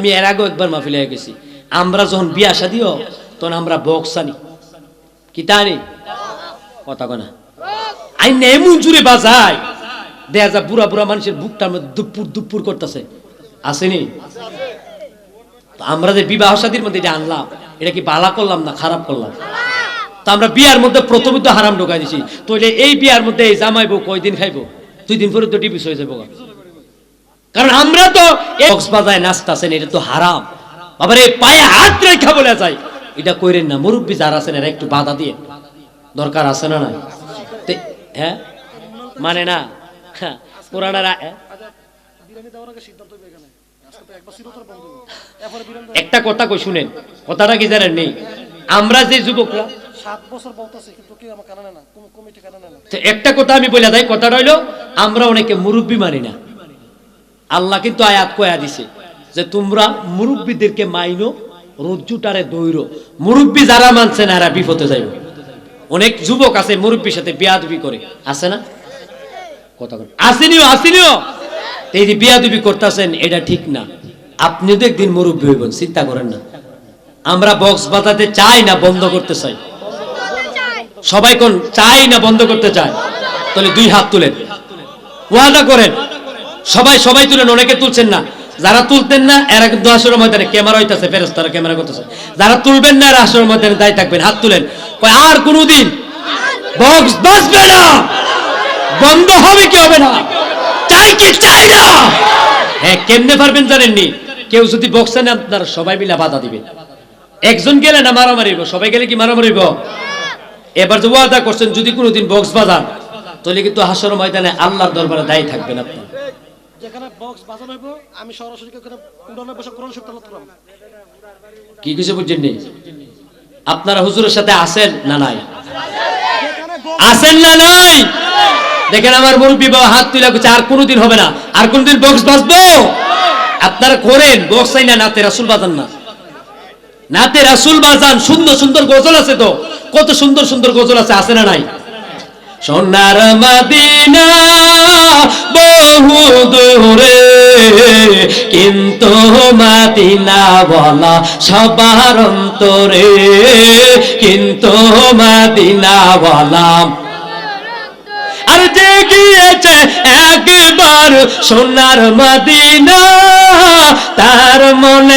আমি এর আগেও একবার মাহফিলে গেছি। আমরা যখন বিয়া শাদিও তখন আমরা বক্স আনি। কি তা আনি? কথা কনা আইন এমন জুড়ে বাজায়, দেয়া যা বুড়া বুড়া মানুষের বুকটার মধ্যে দুপুর দুপুর করতেছে। আসেনি আমরা যে বিবাহ শাদীর মধ্যে এটা আনলাম, এটা কি বালা করলাম না খারাপ করলাম? তো আমরা বিয়ার মধ্যে প্রথমে তো হারাম ঢোকাই দিছি। তো এই বিয়ার মধ্যে এই জামাইবো কয়দিন খাইবো? দুই দিন পরে তো টিভি হয়ে যাব। কারণ আমরা তো কক্সবাজায় নাচতেছেন এটা তো হারাম। বাবার এই পায়ে হাত রেখা বলে যায়। এটা কইরেন না মুরব্বী যারা আছেন এরা একটু বাধা দিয়ে। দরকার আছে না তে- হ্যাঁ? মানে না? পুরানারা হ্যাঁ? একটা কথা কই শুনেন। কথাটা কি জানেন নেই? আমরা যে যুবকরা না না। একটা কথা আমি বলে দেয় কথাটা হইল আমরা অনেকে মুরব্বী মানি না। আল্লাহ কিন্তু আয়াত কয়া দিছে যে তোমরা মুরব্বীদেরকে মাইনো, রজ্জুটারে দৈর। মুরব্বী যারা মানছে না, এরা বিপদে যাইব। অনেক যুবক আছে মুরব্বীর সাথে বিয়াদবি করে। আছে না? কথা। আসেনিও আসেনিও। এই যে বিয়াদবি করতেছেন, এটা ঠিক না। আপনি তো একদিন মুরব্বী হইবেন, চিন্তা করেন না। আমরা বক্স বাজাতে চাই না, বন্ধ করতে চাই। সবাই কোন, চাই না, বন্ধ করতে চায়? তাহলে দুই হাত তুলেন। ওয়াদা করেন। সবাই সবাই তুলেন, অনেকে তুলছেন না। যারা তুলতেন না, এরা কিন্তু আসরের ময়দানে ক্যামেরা হইতাছে ফেরস তারা ক্যামেরা করতেছে। যারা তুলবেন না, এরা আসরের ময়দানে দায়ী থাকবেন, হাত তুলেন। আর কোনোদিন বক্স না। বন্ধ হবে কি হবে না? চাই কি চাই না? হ্যাঁ কেমনে পারবেন জানেননি? কেউ যদি বক্সে আপনারা সবাই মিলে বাধা দিবেন একজন গেলে না মারামারি হইব? সবাই গেলে কি মারামারি হইব? এবার যে ওয়াদা করছেন, যদি কোনোদিন বক্স বাজান, তাহলে কিন্তু হাসর ময়দানে আল্লাহর দরবারে দায়ী থাকবেন আপনি। যেখানে বক্স বাজানো হইব আমি সরাসরি ওখানে উড়ানে বসে কোরআন শব্দ করলাম। কি কিছু বুঝছেন নি? আপনারা হুজুরের সাথে আছেন না নাই? আছেন না নাই? দেখেন আমার মুরব্বী বাবা হাত তুলে করছে আর কোনোদিন হবে না। আর কোনোদিন বক্স বাজবো? আপনারা করেন বক্স চাই না নাতে রাসুল বাজান না। নাতে রাসুল বাজান সুন্দর সুন্দর গজল আছে তো। কত সুন্দর সুন্দর গজল আছে আছে না নাই? সোনার মাদিনা বহু দূরে, কিন্তু মাদিনা বলা সবার অন্তরে, কিন্তু মাদিনা বলা আর যে গিয়েছে একবার সোনার মদিনা, তার মনে